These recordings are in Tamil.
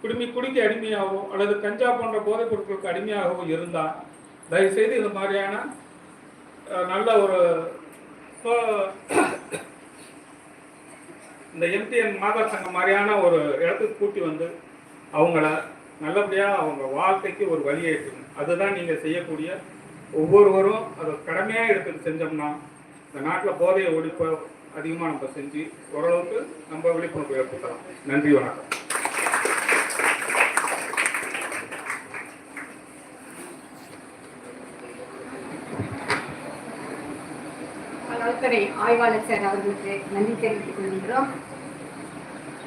குடுமி குடிக்கு அடிமையாகவோ அல்லது கஞ்சா போன்ற போதைப் பொருட்களுக்கு அடிமையாகவோ இருந்தால் தயவுசெய்து இது மாதிரியான நல்ல ஒரு இந்த எம்டிஎன் மாதர் சங்கம் மாதிரியான ஒரு இடத்துக்கு கூட்டி வந்து அவங்கள நல்லபடியாக அவங்க வாழ்க்கைக்கு ஒரு வழியேற்றுங்க அதுதான் நீங்கள் செய்யக்கூடிய ஒவ்வொருவரும் அதை கடமையாக எடுத்து செஞ்சோம்னா இந்த நாட்டில் போதையை ஒழிப்பை அதிகமாக நம்ம செஞ்சு ஓரளவுக்கு நம்ம விழிப்புணர்வு ஏற்படுத்தலாம். நன்றி வணக்கம். நலத்துறை ஆய்வாளர் சார் அவர்களுக்கு நன்றி தெரிவித்துக் கொள்கின்றோம்.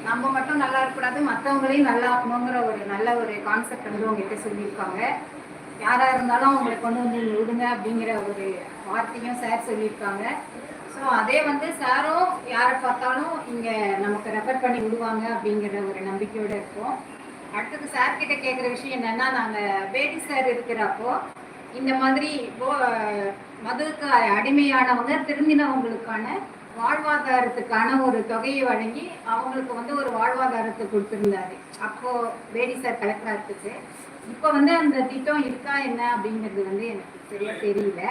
நம்ம மட்டும் நல்லா இருக்கக்கூடாது மற்றவங்களையும் நல்லா இருக்கணுங்கிற ஒரு நல்ல ஒரு கான்செப்ட் வந்து உங்ககிட்ட சொல்லியிருக்காங்க. யாரா இருந்தாலும் அவங்களை கொண்டு வந்து விடுங்க அப்படிங்கிற ஒரு வார்த்தையும் சார் சொல்லியிருக்காங்க. ஸோ அதே வந்து சாரும் யாரை பார்த்தாலும் இங்கே நமக்கு ரெஃபர் பண்ணி விடுவாங்க அப்படிங்கிற ஒரு நம்பிக்கையோடு இருக்கோம். அடுத்தது சார் கிட்ட கேட்குற விஷயம் என்னன்னா நாங்கள் பேடி சார் இருக்கிறப்போ இந்த மாதிரி போ- மதுவுக்கு அடிமையானவங்க திரும்பினவங்களுக்கான வாழ்வாதாரத்துக்கான ஒரு தொகையை வழங்கி அவங்களுக்கு வந்து ஒரு வாழ்வாதாரத்தை கொடுத்துருந்தாரு. அப்போ வேடி சார் கலெக்டரா இருந்துச்சு. இப்போ வந்து அந்த திட்டம் இருக்கா என்ன அப்படிங்கிறது வந்து எனக்கு சரியா தெரியல.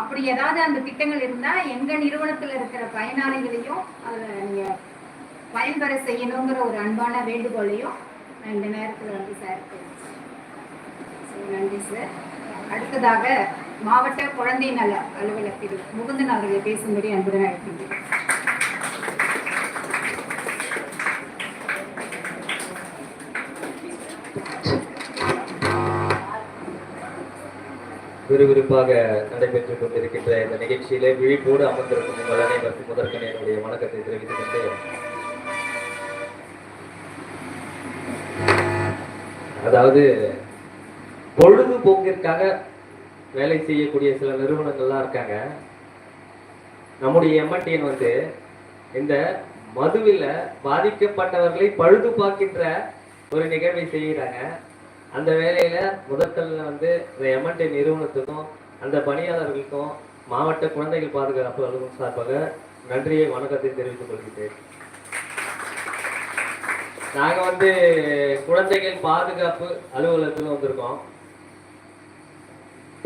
அப்படி ஏதாவது அந்த திட்டங்கள் இருந்தா எங்க நிறுவனத்துல இருக்கிற பயனாளிகளையும் அதுல நீங்க பயன்பெற செய்யணுங்கிற ஒரு அன்பான வேண்டுகோளையும் நான் இந்த நேரத்துல வந்து சார் நன்றி சார். அடுத்ததாக மாவட்ட குழந்தை நல அலுவலகத்தில் முகுந்தன் அவர்களை பேசும்படி அன்புடன் அழைக்கின்றேன். விறுவிறுப்பாக நடைபெற்றுக் கொண்டிருக்கின்ற இந்த நிகழ்ச்சியிலே விழிப்போடு அமர்ந்திருக்கும் உங்கள் அனைவருக்கும் முதற்கன என்னுடைய வணக்கத்தை தெரிவித்துக் கொண்டு அதாவது பொழுதுபோக்கிற்காக வேலை செய்யக்கூடிய சில நிறுவனங்கள்லாம் இருக்காங்க. நம்முடைய எம்என்டிஎன் வந்து இந்த மதுவில் பாதிக்கப்பட்டவர்களை பழுது பார்க்கின்ற ஒரு நிகழ்வை செய்கிறாங்க. அந்த வேலையில முதற்கல்ல வந்து இந்த எம்என்டி நிறுவனத்துக்கும் அந்த பணியாளர்களுக்கும் மாவட்ட குழந்தைகள் பாதுகாப்பு அலுவலகம் சார்பாக நன்றியை வணக்கத்தை தெரிவித்துக் கொள்கிறேன் நாங்க வந்து குழந்தைகள் பாதுகாப்பு அலுவலகத்துல வந்திருக்கோம்.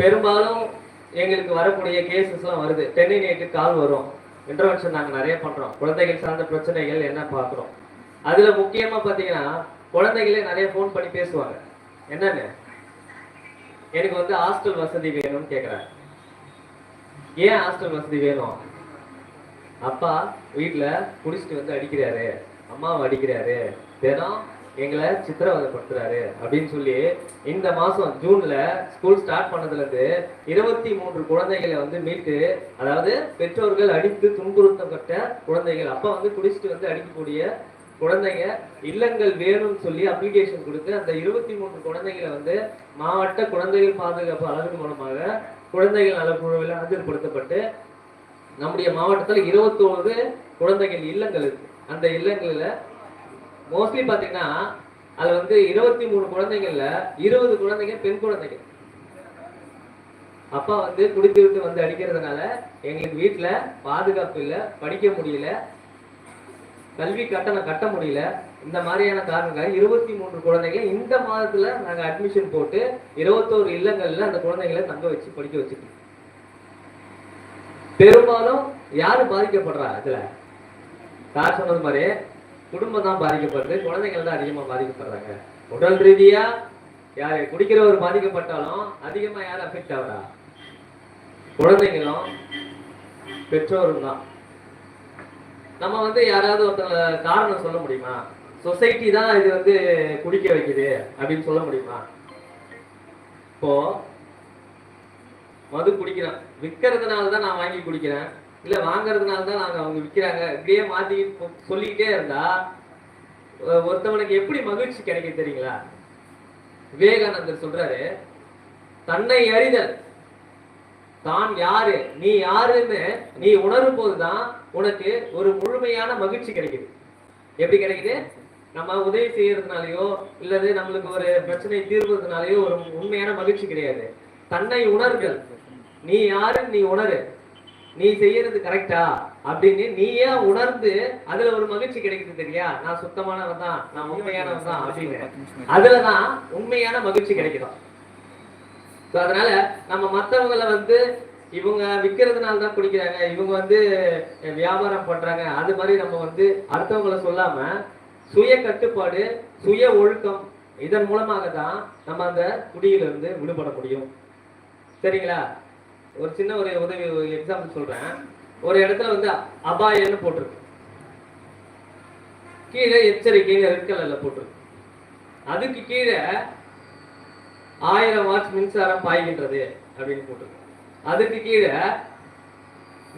பெரும்பாலும் எங்களுக்கு வரக்கூடிய கேசஸ்லாம் வருது. டென்னினேட்டு கால் வரும். இன்டர்வென்ஷன் நாங்கள் நிறைய பண்றோம். குழந்தைகள் சார்ந்த பிரச்சனைகள் என்ன பார்க்குறோம். அதுல முக்கியமா பாத்தீங்கன்னா குழந்தைகளே நிறைய ஃபோன் பண்ணி பேசுவாங்க. என்னன்னு எனக்கு வந்து ஹாஸ்டல் வசதி வேணும்னு கேக்குறாங்க ஏன் ஹாஸ்டல் வசதி வேணும்? அப்பா வீட்டில் குடிச்சிட்டு வந்து அடிக்கிறாரு. அம்மாவை அடிக்கிறாரு. தினம் எங்களை சித்திரவதைப்படுத்துறாரு அப்படின்னு சொல்லி இந்த மாசம் ஜூன்ல ஸ்கூல் ஸ்டார்ட் பண்ணதுல இருந்து இருபத்தி மூன்று குழந்தைகளை வந்து மீட்டு அதாவது பெற்றோர்கள் அடித்து துன்புறுத்தப்பட்ட குழந்தைகள். அப்ப வந்து குடிச்சிட்டு வந்து அடிக்கக்கூடிய குழந்தைங்க இல்லங்கள் வேணும்னு சொல்லி அப்ளிகேஷன் கொடுத்து அந்த இருபத்தி மூன்று குழந்தைகளை வந்து மாவட்ட குழந்தைகள் பாதுகாப்பு அலகு மூலமாக குழந்தைகள் நலக்குழுவில் ஆஜர்படுத்தப்பட்டு நம்முடைய மாவட்டத்தில் இருபத்தோரு குழந்தைகள் இல்லங்கள் இருக்கு. அந்த இல்லங்களில் மோஸ்ட்லி பார்த்தீங்கன்னா அதில் வந்து இருபத்தி மூணு குழந்தைங்கள்ல இருபது குழந்தைங்க பெண் குழந்தைகள் அப்பா வந்து குடித்து விட்டு வந்து அடிக்கிறதுனால எங்களுக்கு வீட்டில் பாதுகாப்பு இல்லை படிக்க முடியல கல்வி கட்டணம் கட்ட முடியல. இந்த மாதிரியான காரணங்கள் இருபத்தி மூன்று குழந்தைகளை இந்த மாதத்துல நாங்கள் அட்மிஷன் போட்டு இருபத்தோரு இல்லங்கள்ல அந்த குழந்தைகளை தங்க வச்சு படிக்க வச்சுட்டோம் பெரும்பாலும் யாரு பாதிக்கப்படுறா இதுல சார் சொன்னது மாதிரி குடும்பம் தான் பாதிக்கப்படுது குழந்தைகள் தான் அதிகமாக பாதிக்கப்படுறாங்க. உடல் ரீதியா யார் குடிக்கிறவர் பாதிக்கப்பட்டாலும் அதிகமாக யார் அஃபெக்ட் ஆகுறா? குழந்தைங்களும் பெற்றோரும் தான். நம்ம வந்து யாராவது ஒருத்தங்க காரணம் சொல்ல முடியுமா? சொசைட்டி தான் இது வந்து குடிக்க வைக்குது அப்படின்னு சொல்ல முடியுமா? இப்போ மது குடிக்கிறான். விற்கிறதுனால தான் நான் வாங்கி குடிக்கிறேன். இல்ல வாங்குறதுனால தான் நாங்க அவங்க விற்கிறாங்க இப்படியே மாத்தி சொல்லிக்கிட்டே இருந்தா ஒருத்தவனுக்கு எப்படி மகிழ்ச்சி கிடைக்கும் தெரியுங்களா? விவேகானந்தர் சொல்றாரு தன்னை அறிதல். தான் யாரு? நீ யாருன்னு நீ உணரும் போதுதான் உனக்கு ஒரு முழுமையான மகிழ்ச்சி கிடைக்குது. எப்படி கிடைக்குது? நம்ம உதவி செய்யறதுனாலயோ இல்லது நம்மளுக்கு ஒரு பிரச்சனை தீர்வதுனாலயோ ஒரு உண்மையான மகிழ்ச்சி கிடையாது. தன்னை உணர்கள். நீ யாருன்னு நீ உணரு. நீ செய்யறது கரெக்டா அப்படின்னு நீயே உணர்ந்து அதுல ஒரு மகிழ்ச்சி கிடைக்குது தெரியா? நான் சுத்தமானவன் தான் நான் உண்மையானவன் தான் அப்படின்னு. அதுலதான் உண்மையான மகிழ்ச்சி கிடைக்குதா. So, அதனால நம்ம மத்தவங்கள வந்து இவங்க விக்கிறதுனால தான் குடிக்கிறாங்க இவங்க வந்து வியாபாரம் பண்றாங்க அது மாதிரி நம்ம வந்து அடுத்தவங்கள சொல்லாம சுய கட்டுப்பாடு சுய ஒழுக்கம் இதன் மூலமாக தான் நம்ம அந்த குடியிலிருந்து விடுபட முடியும். சரிங்களா? ஒரு சின்ன ஒரு உதவி எக்ஸாம்பிள் சொல்றேன். ஒரு இடத்துல வந்து அபாயன்னு போட்டிருக்கு. கீழே எச்சரிக்கைன்னு ரெட் கலர்ல போட்டிருக்கு. அதுக்கு கீழே ஆயிரம் வாட்ஸ் மின்சாரம் பாய்கின்றது அப்படின்னு போட்டிருக்கு. அதுக்கு கீழே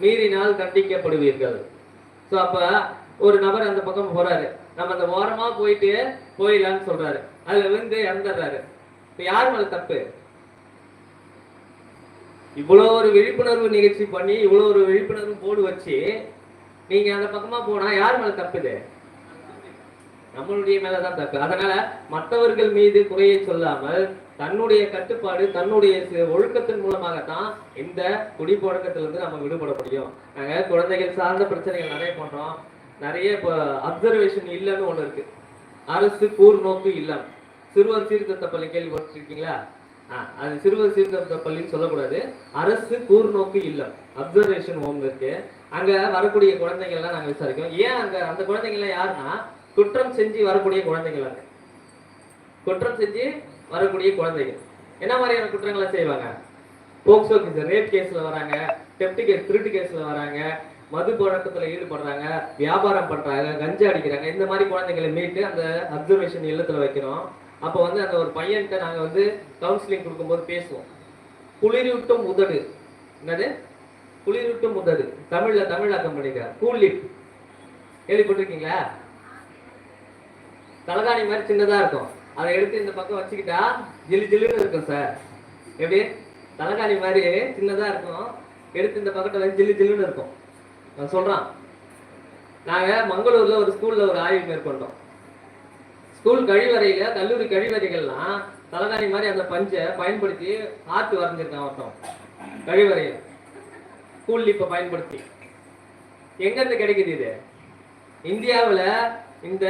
மீறினால் கண்டிக்கப்படுவீர்கள் ஸோ அப்ப ஒரு நபர் அந்த பக்கம் போறாரு. நம்ம அந்த ஓரமா போயிட்டு போயிடலான்னு சொல்றாரு. அதுல விழுந்து இறந்துடுறாரு. இப்ப யார் மேல தப்பு? இவ்வளோ ஒரு விழிப்புணர்வு நிகழ்ச்சி பண்ணி இவ்வளோ ஒரு விழிப்புணர்வு போர்டு வச்சு நீங்க அந்த பக்கமா போனா யார் மேல தப்புது நம்மளுடைய மேலதான் தப்பு. அதனால மற்றவர்கள் மீது குறையை சொல்லாமல் தன்னுடைய கட்டுப்பாடு தன்னுடைய சி- ஒழுக்கத்தின் மூலமாகத்தான் இந்த குடிப்பழக்கத்திலிருந்து நம்ம விடுபட முடியும். நாங்க குழந்தைகள் சார்ந்த பிரச்சனைகள் நிறைய பண்றோம். நிறைய இப்போ அப்சர்வேஷன் இல்லைன்னு ஒண்ணு இருக்கு. அரசு கூர்நோக்கு இல்லம். சிறுவர் சீர்திருத்த பள்ளி கேள்விப்பட்டிருக்கீங்களா? அது சிறுவர் சீர்திருத்த பள்ளின்னு சொல்லக்கூடாது. அரசு கூர்நோக்கு இல்லம். அப்சர்வேஷன் ஹோம் இருக்கு. அங்க வரக்கூடிய குழந்தைங்கள்லாம் நாங்க விசாரிக்கிறோம். ஏன் அங்க அந்த குழந்தைங்க எல்லாம் யாருன்னா குற்றம் செஞ்சு வரக்கூடிய குழந்தைகள் அங்க. குற்றம் செஞ்சு வரக்கூடிய குழந்தைகள். என்ன மாதிரியான குற்றங்களை செய்வாங்க? போக்சோ கேஸ் ரேப் கேஸ்ல வராங்க. டெப்டி கேஸ் திருட்டு கேஸ்ல வராங்க. மது பழக்கத்துல ஈடுபடுறாங்க. வியாபாரம் பண்றாங்க. கஞ்சா அடிக்கிறாங்க. இந்த மாதிரி குழந்தைங்களை மீட்டு அந்த அப்சர்வேஷன் இல்லத்துல வைக்கிறோம் அப்போ வந்து அந்த ஒரு பையன்கிட்ட நாங்கள் வந்து கவுன்சிலிங் கொடுக்கும்போது பேசுவோம். குளிரூட்டும் உதடு. என்னது? குளிரூட்டும் உதடு. தமிழ்ல தமிழாக்கம் பண்ணிக்கிறார். கூலிப் கேள்விப்பட்டிருக்கீங்களா? தலகாணி மாதிரி சின்னதாக இருக்கும். அதை எடுத்து இந்த பக்கம் வச்சுக்கிட்டா ஜிலு ஜில்லுன்னு இருக்கும் சார் எப்படி? தலகாணி மாதிரி சின்னதாக இருக்கும். எடுத்து இந்த பக்கத்தில் வச்சு ஜில்லுன்னு இருக்கும். நான் சொல்கிறான் நாங்கள் மங்களூரில் ஒரு ஸ்கூலில் ஒரு ஆய்வு மேற்கொண்டோம். ஸ்கூல் கழிவறையில கல்லூரி கழிவறைகள்லாம் தலகாணி மாதிரி அந்த பஞ்சை பயன்படுத்தி ஆற்று வரைஞ்சிருக்கான் ஒருத்தன். கழிவறையில். ஸ்கூல் இப்ப பயன்படுத்தி. எங்கிருந்து கிடைக்குது இது? இந்தியாவில் இந்த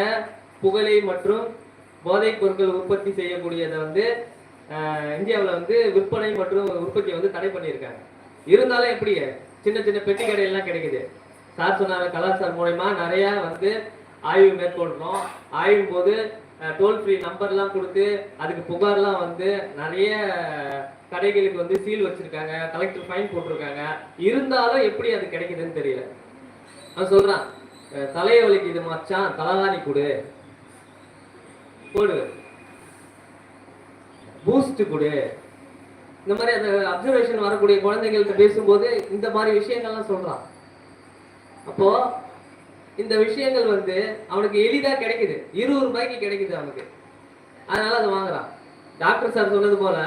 புகழை மற்றும் போதைப் பொருட்கள் உற்பத்தி செய்யக்கூடியதை வந்து இந்தியாவில் வந்து விற்பனை மற்றும் உற்பத்தியை வந்து தடை பண்ணியிருக்காங்க. இருந்தாலும் எப்படி? சின்ன சின்ன பெட்டி கடையெல்லாம் கிடைக்குது. சார் சொன்னாங்க கலாச்சாரம் மூலயமா நிறைய வந்து ஆய்வு மேற்கொள்கிறோம் ஆய்வு போது டோல் ஃப்ரீ நம்பர்லாம் கொடுத்து அதுக்கு புகார்லாம் வந்து நிறைய கடைகளுக்கு வந்து சீல் வச்சிருக்காங்க கலெக்டர் ஃபைன் போட்டிருக்காங்க. இருந்தாலும் எப்படி அது கிடைக்குதுன்னு தெரியல. அவன் சொல்றான் அஹ் தலையை வலிக்குது மச்சான் தலைவாணி கொடு. போடு. பூஸ்ட் கொடு. இந்த மாதிரி அந்த அப்சர்வேஷன் வரக்கூடிய குழந்தைங்கள்ட்ட பேசும்போது இந்த மாதிரி விஷயங்கள்லாம் சொல்றான். அப்போ இந்த விஷயங்கள் வந்து அவனுக்கு எளிதா கிடைக்குது. இருபது ரூபாய்க்கு கிடைக்குது அவனுக்கு. அதனால அதை வாங்குறான். டாக்டர் சார் சொன்னது போல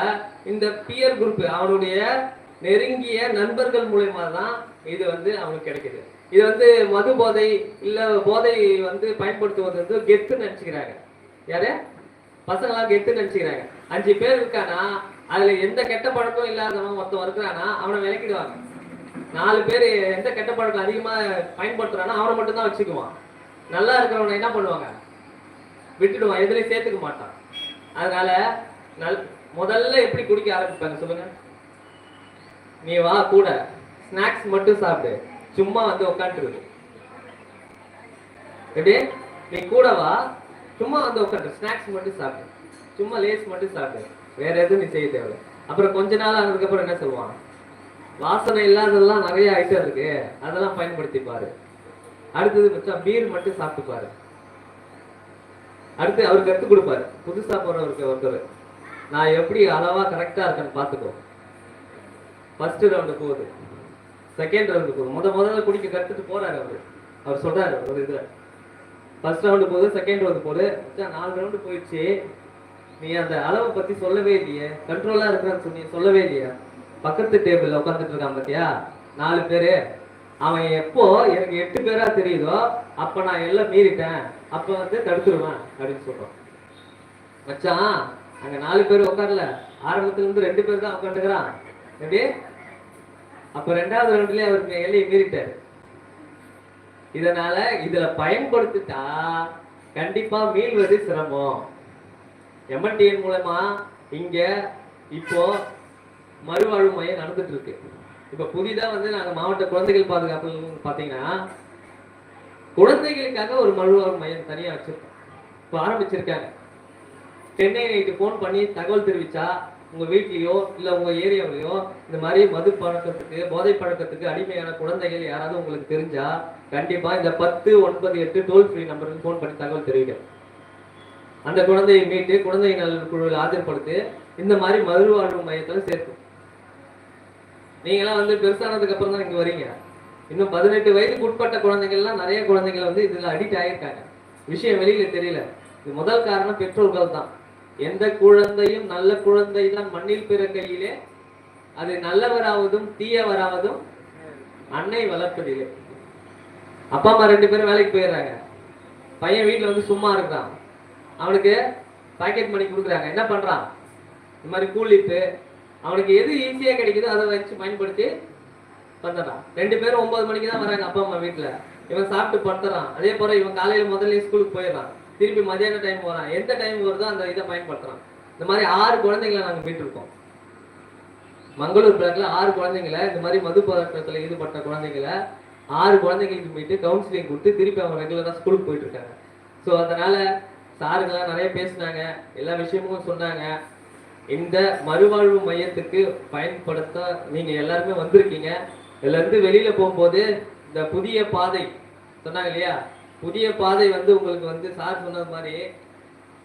இந்த பியர் குரூப் அவனுடைய நெருங்கிய நண்பர்கள் மூலயமா தான் இது வந்து அவனுக்கு கிடைக்குது. இது வந்து மது போதை இல்ல போதை வந்து பயன்படுத்துவது வந்து கெத்து நினைச்சுக்கிறாங்க. யாரு? பசங்களாம் கெத்துன்னு நினைச்சுக்கிறாங்க. அஞ்சு பேர் இருக்கானா அதுல எந்த கெட்ட பழக்கம் இல்லாதவன் மொத்தம் இருக்கிறானா அவனை விளக்கிடுவாங்க நாலு பேர் எந்த கெட்ட பழக்கம் அதிகமா பயன்படுத்துறானோ அவனை மட்டும் தான் வச்சுக்குவான். நல்லா இருக்கிறவனை என்ன பண்ணுவாங்க? விட்டுடுவான். எதுலையும் சேர்த்துக்க மாட்டான். அதனால நல் முதல்ல எப்படி குடிக்க ஆரம்பிப்பாங்க சொல்லுங்க. நீ வா கூட. ஸ்நாக்ஸ் மட்டும் சாப்பிடு. சும்மா வந்து உட்காந்துருக்கு எப்படி? நீ கூட வா. சும்மா வந்து உட்காந்து ஸ்நாக்ஸ் மட்டும் சாப்பிடு. சும்மா லேஸ் மட்டும் சாப்பிடு. வேற எதுவும் நீ செய்ய தேவை அப்புறம் கொஞ்ச நாள் ஆனதுக்கப்புறம் என்ன சொல்லுவான்? வாசனை இல்லாததெல்லாம் நிறைய ஐட்டம் இருக்கு. அதெல்லாம் பயன்படுத்தி பாரு அடுத்தது மச்சான் பீர் மட்டும் சாப்பிட்டு பாரு அடுத்து அவருக்கு கற்றுக் கொடுப்பாரு. புதுசா போறவருக்கு ஒருத்தர். நான் எப்படி அளவா கரெக்டா இருக்கேன்னு பார்த்துக்கோ. ஃபர்ஸ்ட் ரவுண்டு போகுது. செகண்ட் ரவுண்டு போகுது. முத முதல்ல குடிக்க கற்றுட்டு போறாரு அவரு. அவர் சொல்றாரு ஒரு இதுல. ஃபர்ஸ்ட் ரவுண்டு போகுது செகண்ட் ரவுண்டு போகுது. மச்சான் நாலு ரவுண்டு போயிடுச்சு. நீ அந்த அளவை பத்தி சொல்லவே இல்லையே. கண்ட்ரோலா இருக்கிறான்னு சொன்னி சொல்லவே இல்லையா? பக்கத்து டேபிள்ல உட்காந்துட்டு இருக்கான் பாத்தியா? நாலு பேரு. அவன் எப்போ எனக்கு எட்டு பேரா தெரியுதோ அப்ப நான் எல்லாம் மீறிட்டேன். அப்ப வந்து தடுத்துருவேன் அப்படின்னு சொல்றான். மச்சான் அங்க நாலு பேர் உட்காரல. ஆரம்பத்துல இருந்து ரெண்டு பேர் தான் உட்காந்துக்கிறான் எப்படி? அப்ப ரெண்டாவது ரவுண்ட்லயே அவருக்கு எல்லையை மீறிட்டாரு. இதனால இதுல பயன்படுத்திட்டா கண்டிப்பா மீள்வது சிரமம். எம்என்டிஎன் மூலமா இங்க இப்போ மறுவாழ்வு மையம் நடந்துட்டு இருக்கு இப்ப புதிதா வந்து நாங்க மாவட்ட குழந்தைகள் பாதுகாப்பு பாத்தீங்கன்னா குழந்தைகளுக்காக ஒரு மறுவாழ்வு மையம் தனியா வச்சிருக்கோம். இப்ப ஆரம்பிச்சிருக்காங்க. சென்னை நைட்டு போன் பண்ணி தகவல் தெரிவிச்சா உங்க வீட்லயோ இல்ல உங்க ஏரியாவிலயோ இந்த மாதிரி மது பழக்கத்துக்கு போதை பழக்கத்துக்கு அடிமையான குழந்தைகள் யாராவது உங்களுக்கு தெரிஞ்சா கண்டிப்பா இந்த பத்து ஒன்பது எட்டு டோல் ஃப்ரீ நம்பருக்கு போன் பண்ணி தகவல் தெரிவிக்க அந்த குழந்தையை மீட்டு குழந்தை நல குழுவில் ஆஜர்படுத்தி இந்த மாதிரி மறுவாழ்வு மையத்தில் சேர்க்கும் நீங்களாம் வந்து பெருசானதுக்கு அப்புறம் தான் இங்க வரீங்க. இன்னும் பதினெட்டு வயதுக்கு உட்பட்ட குழந்தைகள்லாம் நிறைய குழந்தைகள் வந்து இதுல அடிக்ட் ஆகியிருக்காங்க விஷயம் வெளியில தெரியல. இது முதல் காரணம் பெற்றோர்கள் தான். எந்த குழந்தையும் நல்ல குழந்தை தான் மண்ணில் கையிலே அது நல்லவராவதும் தீயவராவதும் அன்னை வளர்ப்பதிலே. அப்பா அம்மா ரெண்டு பேரும் வேலைக்கு போயிடுறாங்க. பையன் வீட்டுல வந்து சும்மா இருக்கான் அவனுக்கு பாக்கெட் மணி கொடுக்குறாங்க. என்ன பண்றான்? இந்த மாதிரி கூலிப்பு அவனுக்கு எது ஈஸியா கிடைக்குதோ அதை வச்சு பயன்படுத்தி பண்ணுறான் ரெண்டு பேரும் ஒன்பது மணிக்கு தான் வராங்க அப்பா அம்மா வீட்டுல இவன் சாப்பிட்டு படுத்துறான். அதே போல இவன் காலையில முதல்ல ஸ்கூலுக்கு போயிடுறான். திருப்பி மதியான டைம் வரான் எந்த டைம் வருதோ அந்த இதை பயன்படுத்துறான். இந்த மாதிரி ஆறு குழந்தைங்களை நாங்க மீட்டிருக்கோம். மங்களூர் பிளாக்ல ஆறு குழந்தைங்களை இந்த மாதிரி மது பழக்கத்துல ஈடுபட்ட குழந்தைங்களை ஆறு குழந்தைங்களுக்கு போயிட்டு கவுன்சிலிங் கொடுத்து திருப்பி அவங்க ரெகுலராக ஸ்கூலுக்கு போயிட்டு இருக்காங்க. ஸோ அதனால சாருங்களாம் நிறைய பேசினாங்க. எல்லா விஷயமும் சொன்னாங்க. இந்த மறுவாழ்வு மையத்துக்கு பயன்படுத்த நீங்க எல்லாருமே வந்திருக்கீங்க. இதுல இருந்து வெளியில போகும்போது இந்த புதிய பாதை சொன்னாங்க இல்லையா? புதிய பாதை வந்து உங்களுக்கு வந்து சார் சொன்னது மாதிரி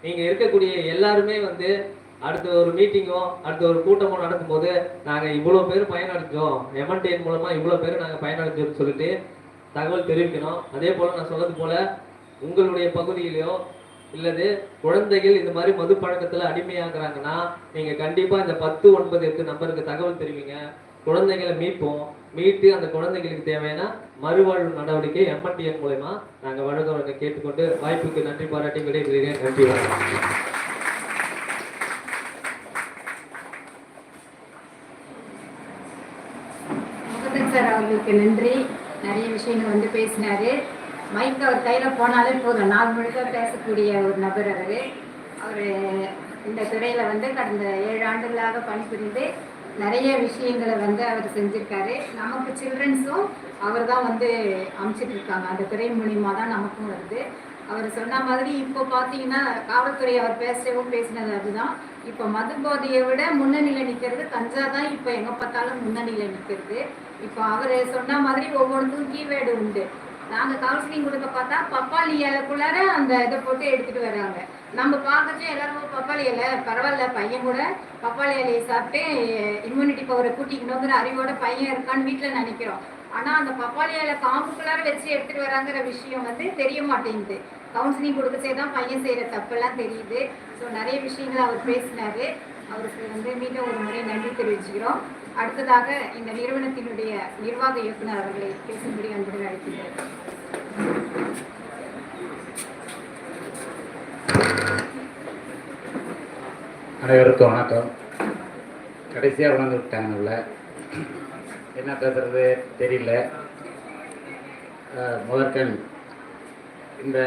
நீங்க இருக்கக்கூடிய எல்லாருமே வந்து அடுத்த ஒரு மீட்டிங்கோ அடுத்த ஒரு கூட்டமோ நடக்கும்போது நாங்க இவ்வளவு பேர் பயனடைஞ்சோம். எம்என்டிஎன் மூலமா இவ்வளவு பேர் நாங்க பயனடைஞ்சோம்னு சொல்லிட்டு தகவல் தெரிவிக்கணும். அதே போல நான் சொன்னது போல உங்களுடைய பகுதியிலையோ இல்லது குழந்தைகள் இந்த மாதிரி மது பழக்கத்துல அடிமையாகிறாங்கன்னா நீங்க கண்டிப்பா இந்த பத்து ஒன்பது எட்டு நம்பருக்கு தகவல் தெரிவிங்க. குழந்தைகளை மீட்போம். மீட்டு அந்த குழந்தைகளுக்கு தேவையான மறுவாழ்வு நடவடிக்கை எம்என்டிஎன் மூலயமா நாங்க வழங்குறவங்க கேட்டுக்கொண்டு வாய்ப்புக்கு நன்றி பாராட்டி விடைபெறுகிறேன். நன்றி வணக்கம் சார். அவர்களுக்கு நன்றி. நிறைய விஷயங்கள் வந்து பேசினாரு. மைக் அவர் கையில் போனாலே போதும். நாள் முழுக்க பேசக்கூடிய ஒரு நபர் அவர். அவர் இந்த துறையில் வந்து கடந்த ஏழு ஆண்டுகளாக பணிபுரிந்து நிறைய விஷயங்களை வந்து அவர் செஞ்சிருக்காரு. நமக்கு சில்ட்ரன்ஸும் அவர் தான் வந்து அமைச்சிட்டு இருக்காங்க. அந்த துறை மூலியமாக தான் நமக்கும் வருது. அவர் சொன்ன மாதிரி இப்போ பார்த்தீங்கன்னா காவல்துறை அவர் பேசவும் பேசினது அதுதான். இப்போ மது போதையை விட முன்னணியில் நிற்கிறது கஞ்சா தான் இப்போ எங்கே பார்த்தாலும் முன்னணியில் நிற்கிறது இப்போ அவர் சொன்ன மாதிரி ஒவ்வொன்றுக்கும் கீவேர்டு உண்டு. நாங்கள் கவுன்சிலிங் கொடுக்க பார்த்தா பப்பாளி இலைக்குள்ளார அந்த இதை போட்டு எடுத்துகிட்டு வராங்க நம்ம பார்க்கச்சே எல்லாரும் பப்பாளி இலை பரவாயில்ல பையன் கூட பப்பாளி இலையை சாப்பிட்டு இம்யூனிட்டி பவரை கூட்டிக்கணுங்கிற அறிவோட பையன் இருக்கான்னு வீட்டில் நினைக்கிறோம். ஆனால் அந்த பப்பாளி இலை காம்புக்குள்ளார வச்சு எடுத்துகிட்டு வராங்கிற விஷயம் வந்து தெரிய மாட்டேங்குது. கவுன்சிலிங் கொடுக்கச்சே தான் பையன் செய்கிற தப்பெல்லாம் தெரியுது. ஸோ நிறைய விஷயங்கள் அவர் பேசினாரு. அவருக்கு வந்து மீண்டும் ஒரு முறை நன்றி தெரிவிச்சுக்கிறோம். அடுத்ததாக இந்த நிறுவனத்தினுடைய நிர்வாக இயக்குனர் அவர்களை பேசும்படி அன்புடன் அழைக்கின்றேன். அனைவருக்கும் வணக்கம். கடைசியாக உணர்ந்து விட்டாங்க உள்ள என்ன பேசுறது தெரியல. முதற்கண் இந்த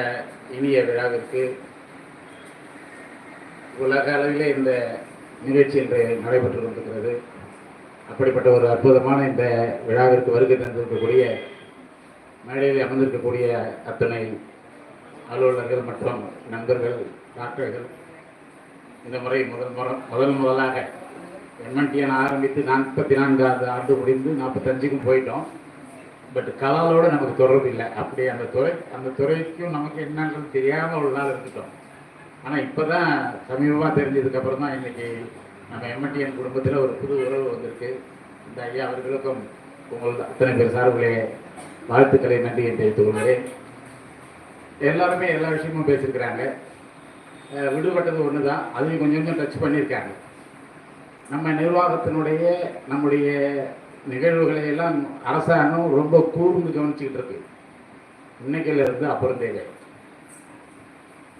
இனிய விழாவிற்கு உலக அளவிலே இந்த நிகழ்ச்சி இன்று நடைபெற்று கொண்டிருக்கிறது. அப்படிப்பட்ட ஒரு அற்புதமான இந்த விழாவிற்கு வருகை தந்திருக்கக்கூடிய மேடையில் அமர்ந்திருக்கக்கூடிய அத்தனை அலுவலர்கள் மற்றும் நண்பர்கள் டாக்டர்கள் இந்த முறை முதல் முறை முதல் முதலாக எம்என்டிஎன் ஆரம்பித்து நாற்பத்தி நான்காவது ஆண்டு முடிந்து நாற்பத்தஞ்சுக்கும் போயிட்டோம். பட் கலாலோடு நமக்கு தொடர்பு இல்லை. அப்படி அந்த துறை அந்த துறைக்கும் நமக்கு என்னன்றது தெரியாமல் ஒரு நாள் இருந்துட்டோம். ஆனால் இப்போ தான் சமீபமாக தெரிஞ்சதுக்கப்புறம் தான் இன்றைக்கி நம்ம எம்என்டிஎன் குடும்பத்தில் ஒரு புது உறவு வந்திருக்கு. இந்த ஐயா அவர்களுக்கும் உங்கள் அத்தனை பேர் சார்பிலே வாழ்த்துக்களை நன்றியை தெரிவித்துக் கொள்கிறேன். எல்லாருமே எல்லா விஷயமும் பேசியிருக்கிறாங்க. விடுபட்டது ஒன்று தான் அதையும் கொஞ்சம் கொஞ்சம் டச் பண்ணியிருக்காங்க. நம்ம நிர்வாகத்தினுடைய நம்முடைய நிகழ்வுகளை எல்லாம் அரசாங்கம் ரொம்ப கூர்ந்து கவனிச்சுக்கிட்டு இருக்கு. இன்னைக்குல இருந்து அப்புறம் தேவை.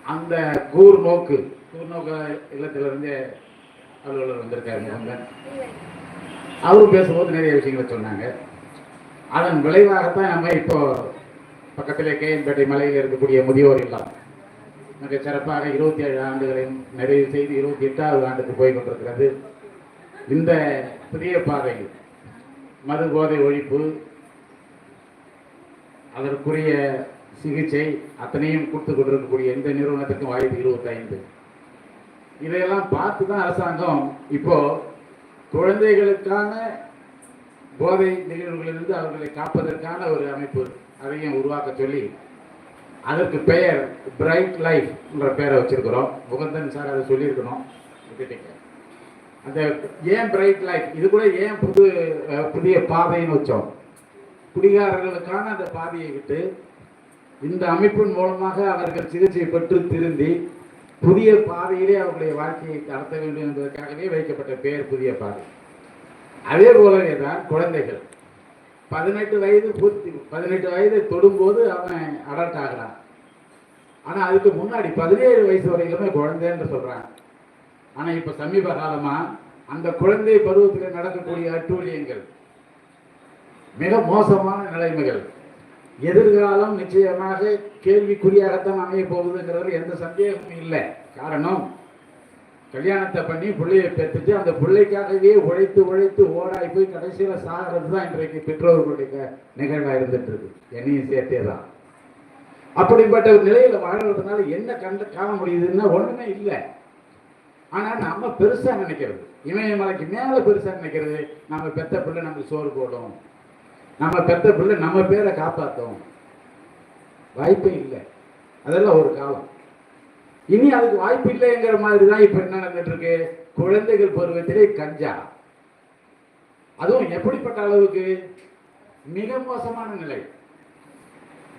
அந்த கூர் நோக்கு கூர் நோக்க இல்லத்திலிருந்தே அலுவலர் வந்திருக்காரு அவங்க. அவரும் பேசும்போது நிறைய விஷயங்களை சொன்னாங்க. அதன் விளைவாகத்தான் நம்ம இப்போ பக்கத்தில் கேஎன்பேட்டை மலையில் இருக்கக்கூடிய முதியோர் இல்லம். மிக சிறப்பாக இருபத்தி ஏழு ஆண்டுகளையும் நிறைவு செய்து இருபத்தி எட்டாவது ஆண்டுக்கு போய் கொண்டிருக்கிறது. இந்த புதிய பாதை மது போதை ஒழிப்பு அதற்குரிய சிகிச்சை அத்தனையும் கொடுத்து கொண்டிருக்கக்கூடிய எந்த நிறுவனத்திற்கும் ஆயிரத்தி இருபத்தைந்து. இதையெல்லாம் பார்த்து தான் அரசாங்கம் இப்போ குழந்தைகளுக்கான போதை நிகழ்வுகளிலிருந்து அவர்களை காப்பதற்கான ஒரு அமைப்பு அதையும் உருவாக்க சொல்லி அதற்கு பெயர் பிரைட் லைஃப் என்ற பெயரை வச்சிருக்கிறோம். முகந்தன் சார் அதை சொல்லியிருக்கணும். விட்டுட்டீங்க. அந்த ஏன் பிரைட் லைஃப் இது கூட ஏன் புது புதிய பாதைன்னு வச்சோம்? குடிகாரர்களுக்கான அந்த பாதையை விட்டு இந்த அமைப்பின் மூலமாக அவர்கள் சிகிச்சை பெற்று திருந்தி புதிய பாதையிலே அவர்களுடைய வாழ்க்கையை நடத்த வேண்டும் என்பதற்காகவே வைக்கப்பட்ட பெயர் புதிய பாதை. அதே போலவே தான் குழந்தைகள். பதினெட்டு வயது பூர்த்தி பதினெட்டு வயதை தொடும்போது அவன் அடல்ட் ஆகிறான். ஆனால் அதுக்கு முன்னாடி பதினேழு வயசு வரையிலுமே குழந்தைன்னு சொல்கிறான் ஆனால் இப்போ சமீப காலமாக அந்த குழந்தை பருவத்தில் நடக்கக்கூடிய அட்டூழியங்கள் மிக மோசமான நிலைமைகள். எதிர்காலம் நிச்சயமாக கேள்விக்குறியாகத்தான் அமைய போகுதுங்கிறதுல எந்த சந்தேகமும் இல்லை. காரணம் கல்யாணத்தை பண்ணி பிள்ளையை பெற்றுட்டு அந்த பிள்ளைக்காகவே உழைத்து உழைத்து ஓடாய் போய் கடைசியில் சாகிறது தான் இன்றைக்கு பெற்றோர்களுடைய நிகழ்வாக இருந்துட்டு இருக்கு என்னையும் சேர்த்தே தான். அப்படிப்பட்ட ஒரு நிலையில வாழ்றதுனால என்ன கண்டு காண முடியுதுன்னா ஒண்ணுமே இல்லை. ஆனா நம்ம பெருசா நினைக்கிறது. இமயமலைக்கு மேல பெருசா நினைக்கிறது. நம்ம பெத்த பிள்ளை நமக்கு சோறு போடும். நம்ம பெத்த பிள்ளை நம்ம பேரை காப்பாற்றும் வாய்ப்பே இல்லை. அதெல்லாம் ஒரு காலம். இனி அதுக்கு வாய்ப்பு இல்லைங்கிற மாதிரி தான் இப்போ என்ன நடந்துட்டு இருக்கு? குழந்தைகள் பருவத்திலே கஞ்சா. அதுவும் எப்படிப்பட்ட அளவுக்கு? மிக மோசமான நிலை.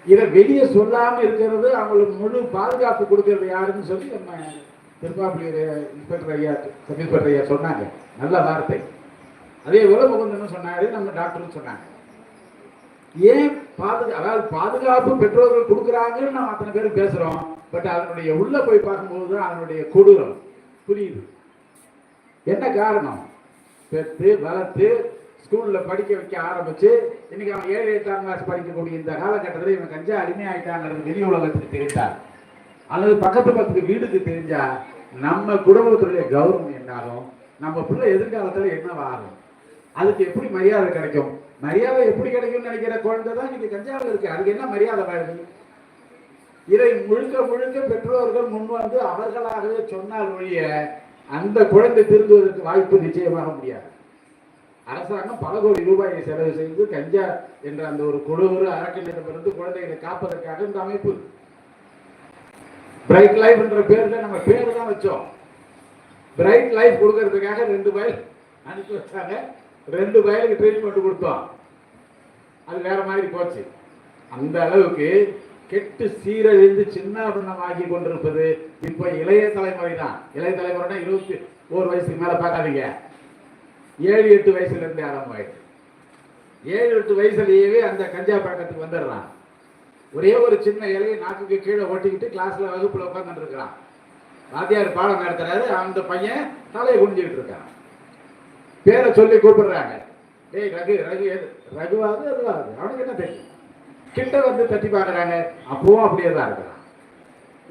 இதை வெளியே சொல்லாம இருக்கிறது அவங்களுக்கு முழு பாதுகாப்பு கொடுக்கறது யாருன்னு சொல்லி நம்ம திருப்பாப்பிள்ளையர் இன்ஸ்பெக்டர் ஐயா சப் இன்ஸ்பெக்டர் ஐயா சொன்னாங்க. நல்ல வார்த்தை. அதே போல முகந்தன்னு சொன்னாரு நம்ம டாக்டர்னு சொன்னாங்க. ஏன் பாதுகா அதாவது பாதுகாப்பு பெற்றோர்கள் கொடுக்குறாங்கன்னு நம்ம அத்தனை பேரும் பேசுகிறோம் பட் அதனுடைய உள்ள போய் பார்க்கும்போது தான் அதனுடைய கொடூரம். புரியுது? என்ன காரணம்? பெற்று வளர்த்து ஸ்கூலில் படிக்க வைக்க ஆரம்பித்து இன்னைக்கு அவன் ஏழு எட்டாம் கிளாஸ் படிக்கக்கூடிய இந்த காலகட்டத்தில் இவன் கஞ்சா அடிமை ஆயிட்டாங்கிறது வெளி உலகத்துக்கு தெரிஞ்சா அல்லது பக்கத்து பக்கத்து வீடுக்கு தெரிஞ்சா நம்ம குடும்பத்துடைய கௌரவம் என்னாகும்? நம்ம பிள்ளை எதிர்காலத்தில் என்னவாகும் அதுக்கு எப்படி மரியாதை கிடைக்கும்? மரியாதை எப்படி கிடைக்கும்னு நினைக்கிற குழந்தை தான் இன்னைக்கு கஞ்சாவில் இருக்கு. அதுக்கு என்ன மரியாதை வாழ்க்கை? இதை முழுக்க முழுக்க பெற்றோர்கள் முன் வந்து அவர்களாகவே சொன்னால் ஒழிய அந்த குழந்தை திருந்துவதற்கு வாய்ப்பு நிச்சயமாக முடியாது. அரசாங்கம் பல கோடி ரூபாயை செலவு செய்து கஞ்சா என்ற அந்த ஒரு கொடூர இருந்து குழந்தைகளை காப்பதற்காக இந்த அமைப்பு. பிரைட் லைஃப் என்ற பேர்ல நம்ம பேர் தான் வச்சோம். பிரைட் லைஃப் கொடுக்கறதுக்காக ரெண்டு பைல் அனுப்பி வச்சாங்க. ரெண்டு வயலுக்கு ட்ரீட்மெண்ட் கொடுத்தோம். அது வேற மாதிரி போச்சு. அந்த அளவுக்கு கெட்டு சீரழிந்து சின்ன ஆகி கொண்டிருப்பது இப்போ இளைய தலைமுறை தான் இளைய தலைமுறைனா இருபத்தி ஒரு வயசுக்கு மேல பார்க்காதீங்க. ஏழு எட்டு வயசுல இருந்தே ஆரம்பமாயிடுச்சு. ஏழு எட்டு வயசுலயே அந்த கஞ்சா பழக்கத்துக்கு வந்துடுறான். ஒரே ஒரு சின்ன இலையை நாக்குக்கு கீழே ஓட்டிக்கிட்டு கிளாஸ்ல வகுப்புல உட்காந்துட்டு இருக்கிறான். வாத்தியார் பாடம் நடத்துறாரு. அந்த பையன் தலையை குடிஞ்சுக்கிட்டு இருக்கான். பேரை சொல்லி கூப்பிடுறாங்க. டேய் ரகு ரகு எது? ரகுவாது அதுவாது அவனுக்கு என்ன தெரியும்? கிட்ட வந்து தட்டி பார்க்கறாங்க. அப்பவும் அப்படியே தான் இருக்கிறான்.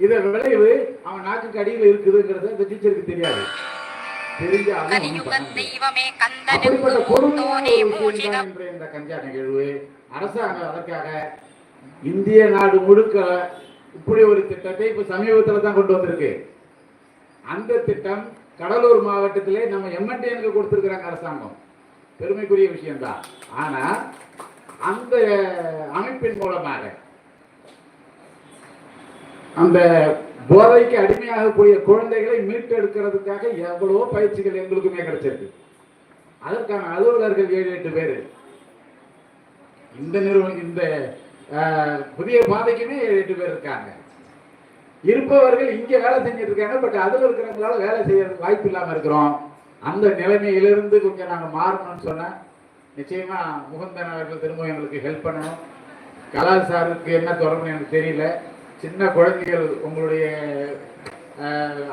இதை விளைவு அவன் நாக்குக்கு அடியில் இருக்குதுங்கிறது அந்த டீச்சருக்கு தெரியாது. அப்படிப்பட்ட கொடுமையான விஷயம் இந்த கஞ்சா நிகழ்வு அரசாங்கம் அதற்காக இந்திய நாடு முழுக்க இப்படி ஒரு திட்டத்தை இப்ப சமீபத்துல தான் கொண்டு வந்திருக்கு. அந்த திட்டம் கடலூர் மாவட்டத்திலே நம்ம எம்என்டிஎனுக்கு கொடுத்திருக்கிறாங்க அரசாங்கம். பெருமைக்குரிய விஷயம்தான். ஆனா அந்த அமைப்பின் மூலமாக அந்த போதைக்கு அடிமையாகக்கூடிய குழந்தைகளை மீட்டெடுக்கிறதுக்காக எவ்வளவோ பயிற்சிகள் எங்களுக்குமே கிடைச்சிருக்கு. அதற்கான அலுவலர்கள் ஏழு எட்டு பேர். இந்த நிறுவனம் இந்த புதிய பாதைக்குமே ஏழு எட்டு பேர் இருக்காங்க. இருப்பவர்கள் இங்கே வேலை செஞ்சுட்டு இருக்காங்க பட் அதில் இருக்கிறவங்களால வேலை செய்யறதுக்கு வாய்ப்பு இல்லாமல் இருக்கிறோம். அந்த நிலைமையிலிருந்து கொஞ்சம் நாங்கள் மாறணும்னு சொன்னேன் நிச்சயமாக முகுந்தன் அவர்கள் திரும்ப எங்களுக்கு ஹெல்ப் பண்ணணும். கலால் சாருக்கு என்ன தொடர்பு எனக்கு தெரியல. சின்ன குழந்தைகள் உங்களுடைய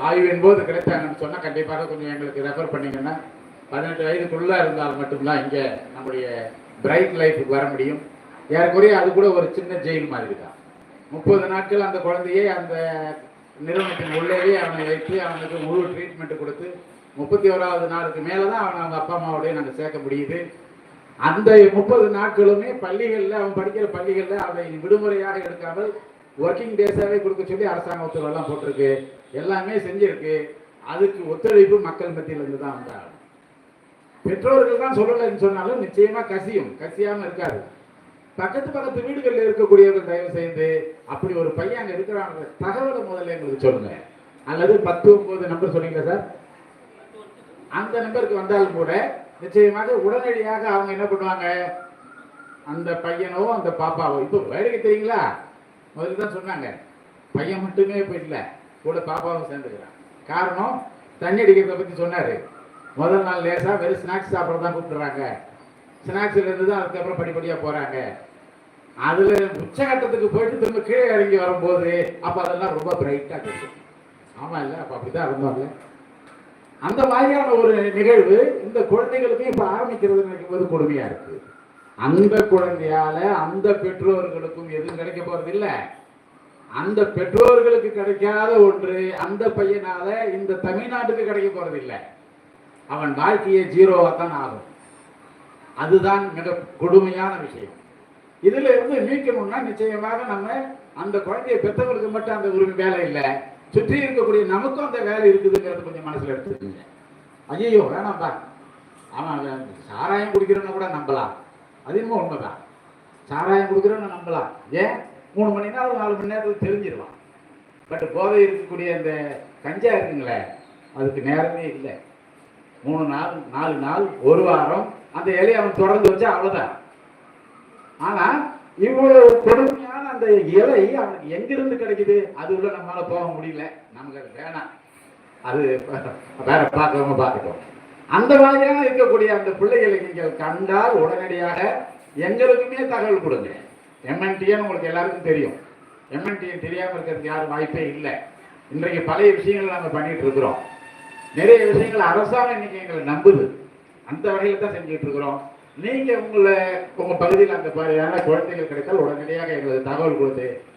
ஆய்வின் போது கிடைத்தாங்கன்னு சொன்னால் கண்டிப்பாக கொஞ்சம் எங்களுக்கு ரெஃபர் பண்ணிங்கன்னா பதினெட்டு வயதுக்குள்ளே இருந்தால் மட்டும்தான் இங்கே நம்முடைய பிரைட் லைஃபுக்கு வர முடியும். ஏறக்குறைய அது கூட ஒரு சின்ன ஜெயில் மாதிரி தான். முப்பது நாட்கள் அந்த குழந்தையை அந்த நிறுவனத்தின் உள்ளேயே அவனை வைத்து அவனுக்கு முழு ட்ரீட்மெண்ட் கொடுத்து முப்பத்தி ஓராவது நாளுக்கு மேலே தான் அவனை அவங்க அப்பா அம்மாவோடய நாங்கள் சேர்க்க முடியுது. அந்த முப்பது நாட்களுமே பள்ளிகளில் அவன் படிக்கிற பள்ளிகளில் அதை விடுமுறையாக எடுக்காமல் ஒர்க்கிங் டேஸாகவே கொடுக்க சொல்லி அரசாங்க உத்தரவெல்லாம் போட்டிருக்கு. எல்லாமே செஞ்சிருக்கு. அதுக்கு ஒத்துழைப்பு மக்கள் மத்தியிலிருந்து தான் வந்தாங்க. பெற்றோர்கள் தான் சொல்லலைன்னு சொன்னாலும் நிச்சயமாக கசியும். கசியாமல் இருக்காது. பக்கத்து பக்கத்து வீடுகளில் இருக்கக்கூடியவர்கள் தயவு செய்து அப்படி ஒரு பையன் அங்க இருக்கிறாங்க தகவலை முதல்ல எங்களுக்கு சொல்லுங்க. அல்லது பத்து ஒன்பது நம்பர் சொன்னீங்களா சார்? அந்த நம்பருக்கு வந்தாலும் கூட நிச்சயமாக உடனடியாக அவங்க என்ன பண்ணுவாங்க? அந்த பையனோ அந்த பாப்பாவோ இப்போ வேடிக்கை தெரியுங்களா? முதல்ல தான் சொன்னாங்க. பையன் மட்டுமே போயிடல கூட பாப்பாவும் சேர்ந்துக்கிறான். காரணம் தண்ணி அடிக்கிறத பற்றி சொன்னார். முதல் நாள் லேசாக வெறும் ஸ்நாக்ஸ் சாப்பிட தான் கூப்பிடுறாங்க. ஸ்நாக்ஸ்ல இருந்து தான் அதுக்கப்புறம் படிப்படியாக போகிறாங்க அதில் உச்சகட்டத்துக்கு போயிட்டு திரும்ப கீழே இறங்கி வரும்போது அப்போ அதெல்லாம் ரொம்ப பிரைட்டாக கிடைக்கும் ஆமாம் இல்லை அப்போ அப்படி தான் இருந்தாங்க அந்த மாதிரியான ஒரு நிகழ்வு இந்த குழந்தைகளுக்கு இப்போ ஆரம்பிக்கிறது நினைக்கும் போது கொடுமையாக இருக்கு. அந்த குழந்தையால அந்த பெற்றோர்களுக்கும் எதுவும் கிடைக்க போறது இல்லை அந்த பெற்றோர்களுக்கு கிடைக்காத ஒன்று அந்த பையனால இந்த தமிழ்நாட்டுக்கு கிடைக்க போறது அவன் வாழ்க்கையே ஜீரோவாக தான் ஆகும். அதுதான் மிக கொடுமையான விஷயம். இதுல இருந்து மீட்கணும்னா நிச்சயமாக நம்ம அந்த குழந்தைய பெற்றவங்களுக்கு மட்டும் அந்த உரிமை வேலை இல்லை. சுற்றி இருக்கக்கூடிய நமக்கும் அந்த வேலை இருக்குதுங்கிறது கொஞ்சம் மனசுல எடுத்துக்கோங்க. ஐயோ வேணாம் தான் ஆனால் சாராயம் குடிக்கிறவன கூட நம்பலாம். அது இன்னும் உண்மைதான். சாராயம் குடிக்கிறோன்னு நம்பலாம். ஏன்? மூணு மணி நேரம் நாலு மணி நேரத்தில் தெரிஞ்சிருவான். பட் போதை இருக்கக்கூடிய அந்த கஞ்சா இருக்குங்களே அதுக்கு நேரமே இல்லை. மூணு நாள் நாலு நாள் ஒரு வாரம் அந்த இலையை அவன் தொடர்ந்து வச்சா அவ்வளோதான் ஆனா இவ்வளவு கொடுமையான அந்த இலை அவனுக்கு எங்கிருந்து கிடைக்குது? அது உள்ள நம்மளால போக முடியல. நமக்கு அது வேணாம். அது வேற பார்க்கறவங்க பார்க்கட்டும் அந்த மாதிரியான இருக்கக்கூடிய அந்த பிள்ளைகளை நீங்கள் கண்டால் உடனடியாக எங்களுக்குமே தகவல் கொடுங்க. எம்என்டின்னு உங்களுக்கு எல்லாருக்கும் தெரியும். எம்என்டிஎன் தெரியாமல் இருக்கிறதுக்கு யாரும் வாய்ப்பே இல்லை. இன்றைக்கு பழைய விஷயங்கள் நாங்கள் பண்ணிட்டு இருக்கிறோம். நிறைய விஷயங்கள் அரசாங்கம் இன்னைக்கு எங்களை நம்புது. அந்த வகையில் தான் செஞ்சுட்டு இருக்கிறோம் நீங்க உங்களை உங்க பகுதியில் அந்த மாதிரியான குழந்தைகள் கிடைத்தால் உடனடியாக எங்களுக்கு தகவல் கொடுத்து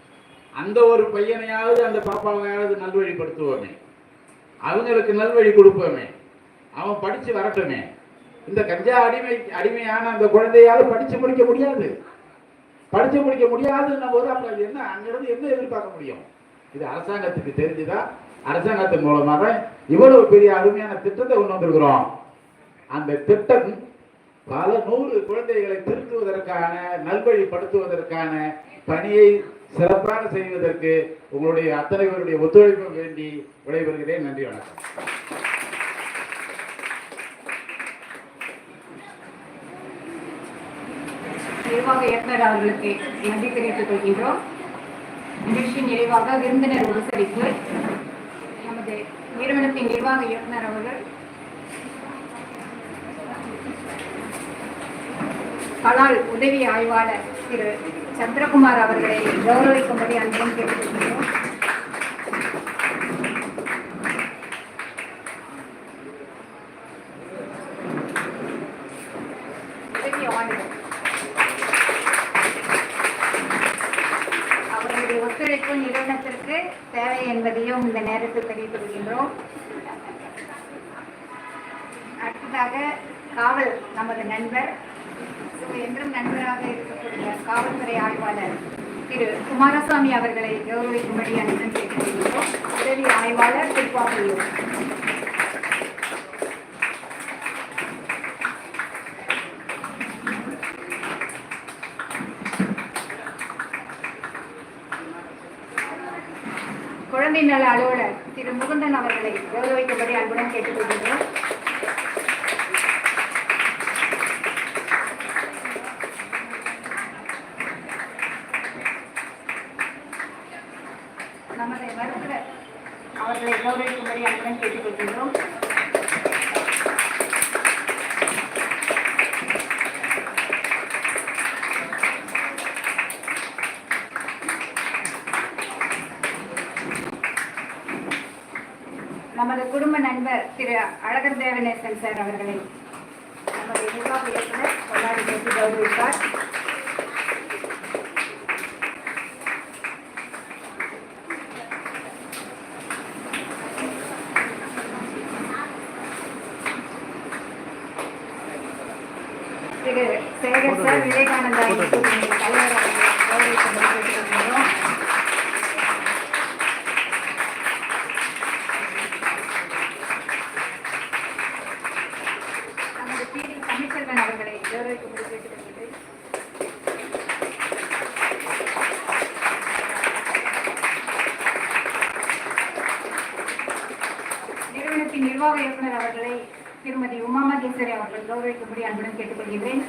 அந்த ஒரு பையனையாவது அந்த பாப்பாவையாவது நல்வழிப்படுத்துவோமே. அவங்களுக்கு நல்வழி கொடுப்போமே. அவன் படிச்சு வரட்டுமே. இந்த கஞ்சா அடிமை அடிமையான அந்த குழந்தையாவது படிச்சு முடிக்க முடியாது. படிச்சு முடிக்க முடியாதுன்ன போது அப்ப என்ன அங்கிருந்து என்ன எதிர்பார்க்க முடியும்? இது அரசாங்கத்துக்கு தெரிஞ்சுதான் அரசாங்கத்தின் மூலமாக இவ்வளவு பெரிய அருமையான திட்டத்தை கொண்டு வந்திருக்கிறோம். அந்த திட்டம் பல நூறு குழந்தைகளை திருத்துவதற்கான நல்வழிப்படுத்துவதற்கான பணியை சிறப்பாக செய்வதற்கு உங்களுடைய அத்தனை பேருடைய ஒத்துழைப்பு வேண்டி விடைபெறுகிறேன். நன்றி வணக்கம். நிர்வாக இயக்குனர் அவர்களுக்கு நன்றி தெரிவித்துக் கொள்கின்றோம். நிகழ்ச்சி நிறைவாக விருந்தினர் உபசரிப்பு நமது நிறுவனத்தின் நிர்வாக இயக்குனர் அவர்கள் கலால் உதவி ஆய்வாளர் திரு சந்திரகுமார் அவர்களை கௌரவிக்கும்படி அன்புடன் கேட்டுக்கொள்கிறோம். உதவி ஆய்வாளர் அவர்களுடைய ஒத்துழைப்பு நிறுவனத்திற்கு தேவை என்பதையும் இந்த நேரத்தில் தெரிவித்துக் கொள்கின்றோம் அடுத்ததாக காவல் நமது நண்பர் என்றும் நண்பராக இருக்கக்கூடிய காவல்துறை ஆய்வாளர் திரு குமாரசாமி அவர்களை கௌரவிக்கும்படி அன்புடன் கேட்டுக்கொள்கிறோம். உதவி ஆய்வாளர் திருப்பாப்பையூர் குழந்தை நல அலுவலர் திரு முகுந்தன் அவர்களை கௌரவிக்கும்படி அன்புடன் கேட்டுக்கொள்கிறோம். அவர்களை கௌரவிக்கும்படி அன்புடன் கேட்டுக்கொள்கின்றோம். நமது குடும்ப நண்பர் திரு அழகர் தேவநேசன் சார் அவர்களை நமது நிர்வாக இயக்குனர் கொண்டாடி பேசி கௌரவித்தார் திரு சேகர் சார் விவேகானந்தா இன்ஸ்டிடியூட் தலைவர் அவர்களை கௌரவிக்கும்படி கேட்டுக்கொள்கிறோம் பன்னீர்செல்வன் பி.டி. தமிழ்ச்செல்வன் அவர்களை கௌரவிக்கும்படி கேட்டுக்கொள்கிறேன் நிறுவனத்தின் நிர்வாக இயக்குனர் அவர்களை திருமதி உமா மகேஸ்வரி அவர்கள் கௌரவிக்கும்படி அன்புடன் கேட்டுக்கொள்கிறேன்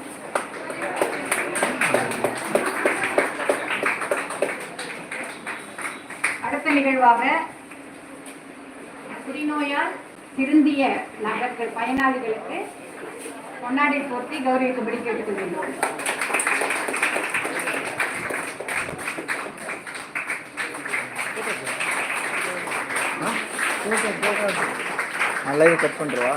அடுத்த நிகழ்வாக புரிநோயால் திருந்திய நபர்கள் பயனாளிகளுக்கு பொன்னாடை போர்த்தி கௌரவிக்கும்படி கேட்டுக்கொள்கிறோம் நான் லைவ் கட் பண்ணுறவா